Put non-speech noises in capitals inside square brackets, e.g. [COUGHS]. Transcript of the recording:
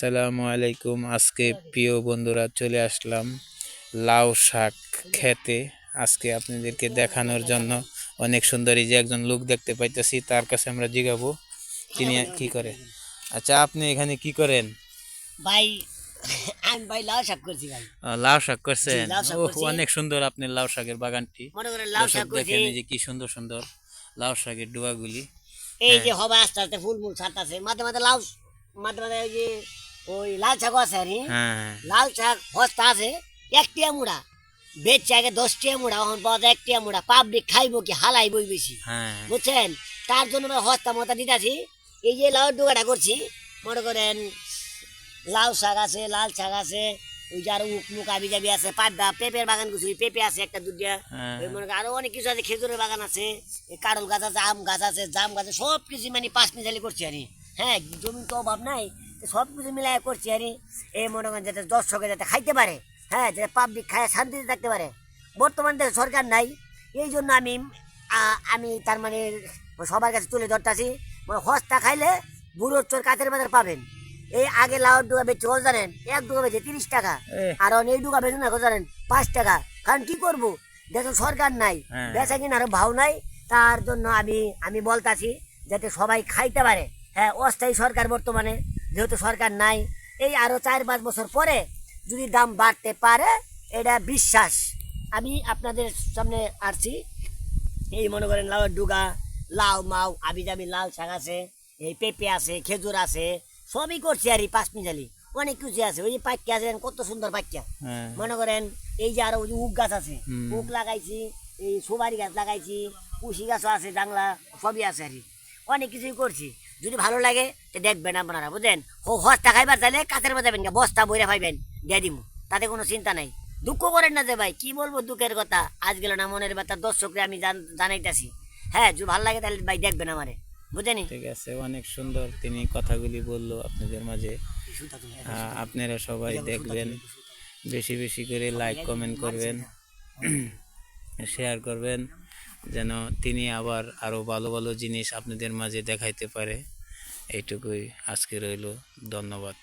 আসসালামু আলাইকুম। আজকে প্রিয় বন্ধুরা চলে আসলাম লাউ শাক খেতে। আজকে আপনাদেরকে দেখানোর জন্য অনেক সুন্দরী যে একজন লোক দেখতে পাইতেছি তার কাছে আমরা জিগাবো। তিনি কি করে? আচ্ছা আপনি এখানে কি করেন? ভাই আমি ভাই লাউ শাক করছি ভাই। লাউ শাক করছেন। অনেক সুন্দর আপনার লাউ শাকের বাগানটি। মনে লাউ শাক দেখেন এই যে কি সুন্দর সুন্দর লাউ শাকের ডুয়াগুলি এই যে হবে আস্তে আস্তে ফুল মুল ছাড়তেছে। মাঝে মাঝে লাউ মাঝে মাঝে ওই যে ওই লাল শাক আছে আর। হ্যাঁ। লাল শাক হস্তা আছে একটিয়া মুড়া। বেচছে আগে দশটিয়া মুড়া এখন পাওয়া যায় একটিয়া মুড়া। পাবলিক খাইবো কি হালাইবই বেশি। হ্যাঁ। বুঝছেন? তার জন্য আমরা হস্তা মতা দিতেছি। এই যে লাউ ডুগাটা করছি মনে করেন লাউ শাক আছে লাল শাক আছে ওই যার উক মুক আবি যাবি আছে পাড্ডা পেঁপের বাগান করছি পেঁপে আছে একটা দুটিয়া হ্যাঁ। ওই মনে করেন আরও অনেক কিছু আছে খেজুরের বাগান আছে কারল গাছ আছে আম গাছ আছে জাম গাছ আছে সব কিছু মানে পাঁচ মিশালি করছি আরে হ্যাঁ জমি তো অভাব নাই সব কিছু মিলাই করছি আরে। এই মনে করেন যাতে দর্শকে যাতে খাইতে পারে হ্যাঁ যাতে পাবলিক খায় শান্তিতে থাকতে পারে। বর্তমান দেশে সরকার নাই এই জন্য আমি আমি তার মানে সবার কাছে তুলে ধরতেছি মানে হস্তা খাইলে বুড়োর চোর কাতের বাজার পাবেন। এই আগে লাউর ডুগা বেচছে কত জানেন? এক ডুগা বেচে তিরিশ টাকা। আর এই ডুগা বেচে না কত জানেন? পাঁচ টাকা। কারণ কি করব? দেশের সরকার নাই হ্যাঁ। বেচা কিনা আরও ভাও নাই তার জন্য আমি আমি বলতাছি যাতে সবাই খাইতে পারে। হ্যাঁ অস্থায়ী সরকার বর্তমানে। যেহেতু সরকার নাই এই আরও চার পাঁচ বছর পরে যদি দাম বাড়তে পারে এটা বিশ্বাস। আমি আপনাদের সামনে আসছি। এই মনে করেন লাউয়ের ডুগা লাউ মাউ আবি যাবি লাল শাক আছে এই পেঁপে আছে খেজুর আছে সবই করছি আর এই পাঁচ মিজালি অনেক কিছু আছে। ওই যে পাক্কি আছে কত সুন্দর পাক্কিয়া হ্যাঁ। মনে করেন এই যে আরও ওই যে উক গাছ আছে। উক লাগাইছি এই সুপারি গাছ লাগাইছি কুশি গাছও আছে জাংলা সবই আছে আর অনেক কিছুই করছি। যদি ভালো লাগে তো দেখবেন আপনারা বুঝলেন? ও হস্তা খাইবার চাইলে কাছের বাজাবেন বস্তা বইরে পাইবেন দিয়ে দিব তাতে কোনো চিন্তা নাই। দুঃখ করেন না যে ভাই কি বলব দুঃখের কথা? আজ গেল না মনের ব্যথা দর্শকরে আমি জান- জানাইতাছি। হ্যাঁ যদি ভালো লাগে তাহলে ভাই দেখবেন আমারে। বুঝেনি ঠিক আছে অনেক সুন্দর তিনি কথাগুলি বলল আপনাদের মাঝে। আপনারা সবাই দেখবেন। বেশি বেশি করে লাইক কমেন্ট করবেন। [COUGHS] শেয়ার করবেন। যেন তিনি আবার আরও ভালো ভালো জিনিস আপনাদের মাঝে দেখাইতে পারে। এইটুকুই আজকে রইল। ধন্যবাদ।